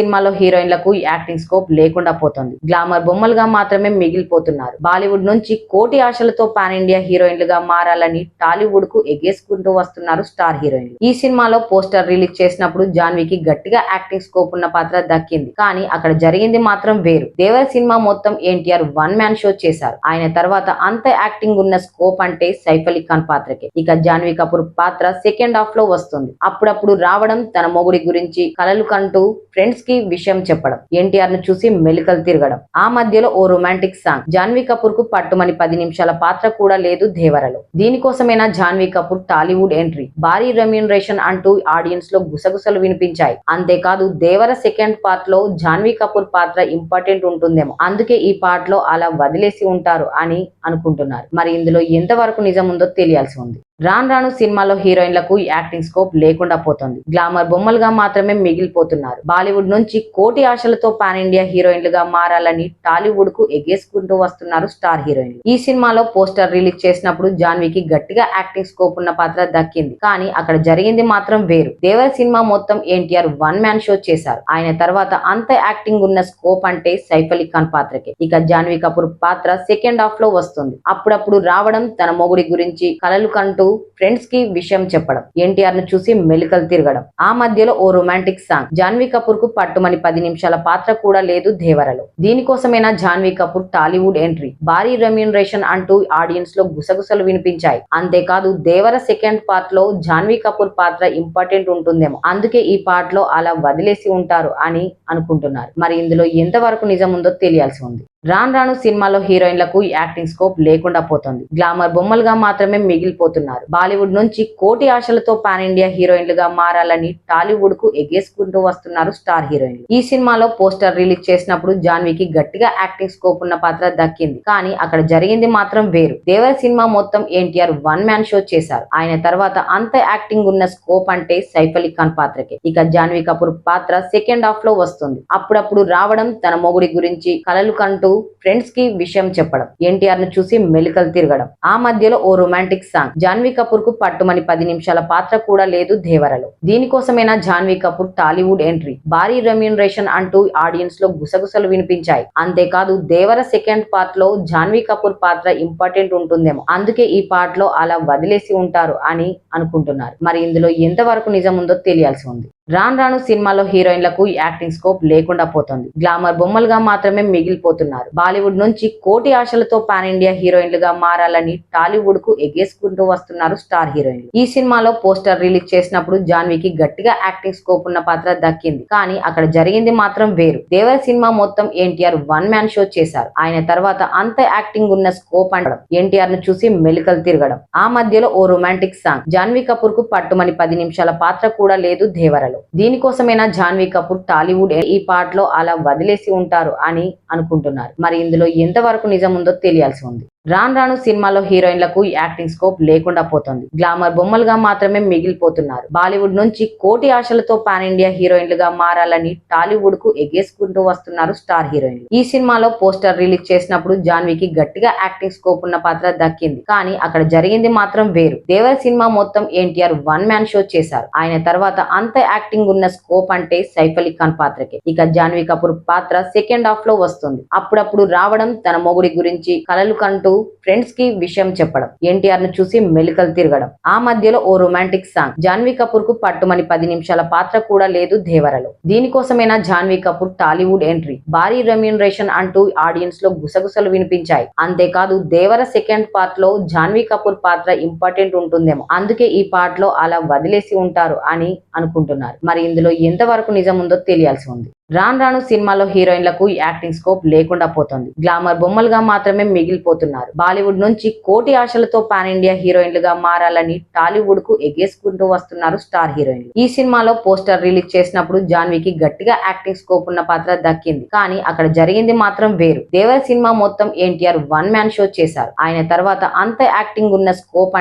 సినిమాలో హీరోయిన్లకు acting scope లేకుండా పోతుంది. గ్లామర్ బొమ్మలుగా మాత్రమే మిగిలిపోతున్నారు. బాలీవుడ్ నుంచి కోటి ఆశలతో పాన్ ఇండియా హీరోయిన్లుగా మారాలని టాలీవుడ్కు ఎగేసుకుంటూ వస్తున్నారు స్టార్ హీరోయిన్లు. ఈ సినిమాలో పోస్టర్ రిలీజ్ చేసినప్పుడు జాన్వీకి గట్టిగా యాక్టింగ్ స్కోప్ ఉన్న పాత్ర దక్కింది. కానీ అక్కడ జరిగింది మాత్రం వేరు. దేవర సినిమా మొత్తం ఎన్టీఆర్ వన్ మ్యాన్ షో చేశారు. ఆయన తర్వాత అంత యాక్టింగ్ ఉన్న స్కోప్ అంటే సైఫ్ అలీ ఖాన్ పాత్రకే. ఇక జాన్వీ కపూర్ పాత్ర సెకండ్ హాఫ్లో వస్తుంది. అప్పుడప్పుడు రావడం తన మొగుడి గురించి కలలు కంటూ ఫ్రెండ్స్కి విషయం చెప్పడం ఎన్టీఆర్ను చూసి మెలికలు తిరగడం. ఆ మధ్యలో ఓ రొమాంటిక్ సాంగ్ జాన్వీ కపూర్కు పట్టుమని పది నిమిషాల పాత్ర కూడా లేదు దేవరలో. దీనికోసమైనా జాన్వీ కపూర్ టాలీవుడ్ ఎంట్రీ భారీ రెమ్యూనరేషన్ అంటూ ఆడియన్స్లో గుసగుసలు వినిపించాయి. అంతేకాదు దేవర సెకండ్ పార్ట్లో జాన్వీ కపూర్ పాత్ర ఇంపార్టెంట్ ఉంటుందేమో అందుకే ఈ పార్ట్లో అలా వదిలేసి ఉంటారు అని అనుకుంటున్నారు. మరి ఇందులో ఎంతవరకు నిజం ఉందో తెలియాల్సి ఉంది. రాను రాను సినిమాలో హీరోయిన్లకు యాక్టింగ్ స్కోప్ లేకుండా పోతుంది. గ్లామర్ బొమ్మలుగా మాత్రమే మిగిలిపోతున్నారు. బాలీవుడ్ నుంచి కోటి ఆశలతో పాన్ ఇండియా హీరోయిన్లుగా మారాలని టాలీవుడ్కు ఎగేసుకుంటూ వస్తున్నారు స్టార్ హీరోయిన్లు. ఈ సినిమాలో పోస్టర్ రిలీజ్ చేసినప్పుడు జాన్వీకి గట్టిగా యాక్టింగ్ స్కోప్ ఉన్న పాత్ర దక్కింది. కానీ అక్కడ జరిగింది మాత్రం వేరు. దేవర సినిమా మొత్తం ఎన్టీఆర్ వన్ మ్యాన్ షో చేశారు. ఆయన తర్వాత అంత యాక్టింగ్ ఉన్న స్కోప్ అంటే సైఫ్ అలీ ఖాన్ పాత్రకే. ఇక జాన్వీ కపూర్ పాత్ర సెకండ్ హాఫ్లో వస్తుంది. అప్పుడప్పుడు రావడం తన మొగుడి గురించి కలలు కంటూ ఫ్రెండ్స్కి విషయం చెప్పడం ఎన్టీఆర్ను చూసి మెలికలు తిరగడం. ఆ మధ్యలో ఓ రొమాంటిక్ సాంగ్ జాన్వీ కపూర్కు పట్టుమని పది నిమిషాల పాత్ర కూడా లేదు దేవరలో దీనికోసమైనా జాన్వీ కపూర్ టాలీవుడ్ ఎంట్రీ? భారీ రెమ్యూనరేషన్ అంటూ ఆడియన్స్లో గుసగుసలు వినిపించాయి. అంతేకాదు దేవర సెకండ్ పార్ట్లో జాన్వీ కపూర్ పాత్ర ఇంపార్టెంట్ ఉంటుందేమో. అందుకే ఈ పార్ట్లో అలా వదిలేసి ఉంటారు అని అనుకుంటున్నారు. మరి ఇందులో ఎంతవరకు నిజం ఉందో తెలియాల్సి ఉంది. రాను రాను సినిమాలో హీరోయిన్లకు యాక్టింగ్ స్కోప్ లేకుండా పోతుంది. గ్లామర్ బొమ్మలుగా మాత్రమే మిగిలిపోతున్నారు. బాలీవుడ్ నుంచి కోటి ఆశలతో పాన్ ఇండియా హీరోయిన్లుగా మారాలని టాలీవుడ్కు ఎగేసుకుంటూ వస్తున్నారు స్టార్ హీరోయిన్లు. ఈ సినిమాలో పోస్టర్ రిలీజ్ చేసినప్పుడు జాన్వీకి గట్టిగా యాక్టింగ్ స్కోప్ ఉన్న పాత్ర దక్కింది. కానీ అక్కడ జరిగింది మాత్రం వేరు. దేవర సినిమా మొత్తం ఎన్టీఆర్ వన్ మ్యాన్ షో చేశారు. ఆయన తర్వాత అంత యాక్టింగ్ ఉన్న స్కోప్ అంటే సైఫ్ అలీ ఖాన్ పాత్రకే. ఇక జాన్వీ కపూర్ పాత్ర సెకండ్ హాఫ్లో వస్తుంది. అప్పుడప్పుడు రావడం తన మొగుడి గురించి కలలు కంటూ ఫ్రెండ్స్కి విషయం చెప్పడం ఎన్టీఆర్ను చూసి మెలికలు తిరగడం. ఆ మధ్యలో ఓ రొమాంటిక్ సాంగ్ జాన్వీ కపూర్కు పట్టుమని పది నిమిషాల పాత్ర కూడా లేదు దేవరలో దీనికోసమైనా జాన్వీ కపూర్ టాలీవుడ్ ఎంట్రీ? భారీ రెమ్యూనరేషన్ అంటూ ఆడియన్స్లో గుసగుసలు వినిపించాయి. అంతేకాదు దేవర సెకండ్ పార్ట్లో జాన్వీ కపూర్ పాత్ర ఇంపార్టెంట్ ఉంటుందేమో. అందుకే ఈ పార్ట్లో అలా వదిలేసి ఉంటారు అని అనుకుంటున్నారు. మరి ఇందులో ఎంతవరకు నిజం ఉందో తెలియాల్సి ఉంది. రాను రాను సినిమాలో హీరోయిన్లకు యాక్టింగ్ స్కోప్ లేకుండా పోతుంది. గ్లామర్ బొమ్మలుగా మాత్రమే మిగిలిపోతున్నారు. బాలీవుడ్ నుంచి కోటి ఆశలతో పాన్ ఇండియా హీరోయిన్లుగా మారాలని టాలీవుడ్కు ఎగేసుకుంటూ వస్తున్నారు స్టార్ హీరోయిన్లు. ఈ సినిమాలో పోస్టర్ రిలీజ్ చేసినప్పుడు జాన్వీకి గట్టిగా యాక్టింగ్ స్కోప్ ఉన్న పాత్ర దక్కింది. కానీ అక్కడ జరిగింది మాత్రం వేరు. దేవర సినిమా మొత్తం ఎన్టీఆర్ వన్ మ్యాన్ షో చేశారు. ఆయన తర్వాత అంత యాక్టింగ్ ఉన్న స్కోప్ అనడం ఎన్టీఆర్ను చూసి మెలికలు తిరగడం. ఆ మధ్యలో ఓ రొమాంటిక్ సాంగ్. జాన్వీ కపూర్కు పట్టుమని పది నిమిషాల పాత్ర కూడా లేదు దేవరలో. దీనికోసమైనా జాన్వీ కపూర్ టాలీవుడ్ ఈ పాటలో అలా వదిలేసి ఉంటారు అని అనుకుంటున్నారు. మరి ఇందులో ఎంతవరకు నిజం ఉందో తెలియాల్సి ఉంది. రాను రాను సినిమాలో హీరోయిన్లకు యాక్టింగ్ స్కోప్ లేకుండా పోతుంది. గ్లామర్ బొమ్మలుగా మాత్రమే మిగిలిపోతున్నారు. బాలీవుడ్ నుంచి కోటి ఆశలతో పాన్ ఇండియా హీరోయిన్లుగా మారాలని టాలీవుడ్కు ఎగేసుకుంటూ వస్తున్నారు స్టార్ హీరోయిన్లు. ఈ సినిమాలో పోస్టర్ రిలీజ్ చేసినప్పుడు జాన్వీకి గట్టిగా యాక్టింగ్ స్కోప్ ఉన్న పాత్ర దక్కింది. కానీ అక్కడ జరిగింది మాత్రం వేరు. దేవర సినిమా మొత్తం ఎన్టీఆర్ వన్ మ్యాన్ షో చేశారు. ఆయన తర్వాత అంత యాక్టింగ్ ఉన్న స్కోప్ అంటే సైఫ్ అలీ ఖాన్ పాత్రకే. ఇక జాన్వీ కపూర్ పాత్ర సెకండ్ హాఫ్లో వస్తుంది. అప్పుడప్పుడు రావడం తన మొగుడి గురించి కలలు కంటూ ఫ్రెండ్స్కి విషయం చెప్పడం. ఎన్టీఆర్ను చూసి మెలికలు తిరగడం. ఆ మధ్యలో ఓ రొమాంటిక్ సాంగ్. జాన్వీ కపూర్కు పట్టుమని పది నిమిషాల పాత్ర కూడా లేదు దేవరలో. దీనికోసమైనా జాన్వీ కపూర్ టాలీవుడ్ ఎంట్రీ? భారీ రెమ్యూనరేషన్ అంటూ ఆడియన్స్లో గుసగుసలు వినిపించాయి. అంతేకాదు దేవర సెకండ్ పార్ట్లో జాన్వీ కపూర్ పాత్ర ఇంపార్టెంట్ ఉంటుందేమో. అందుకే ఈ పార్ట్లో అలా వదిలేసి ఉంటారు అని అనుకుంటున్నారు. మరి ఇందులో ఎంతవరకు నిజం ఉందో తెలియాల్సి ఉంది. రాను రాను సినిమాలో హీరోయిన్లకు యాక్టింగ్ స్కోప్ లేకుండా పోతుంది. గ్లామర్ బొమ్మలుగా మాత్రమే మిగిలిపోతున్నారు. బాలీవుడ్ నుంచి కోటి ఆశలతో పాన్ ఇండియా హీరోయిన్లుగా మారాలని టాలీవుడ్కు ఎగేసుకుంటూ వస్తున్నారు స్టార్ హీరోయిన్లు. ఈ సినిమాలో పోస్టర్ రిలీజ్ చేసినప్పుడు జాన్వీకి గట్టిగా యాక్టింగ్ స్కోప్ ఉన్న పాత్ర దక్కింది. కానీ అక్కడ జరిగింది మాత్రం వేరు. దేవర సినిమా మొత్తం ఎన్టీఆర్ వన్ మ్యాన్ షో చేశారు. ఆయన తర్వాత అంత యాక్టింగ్ ఉన్న స్కోప్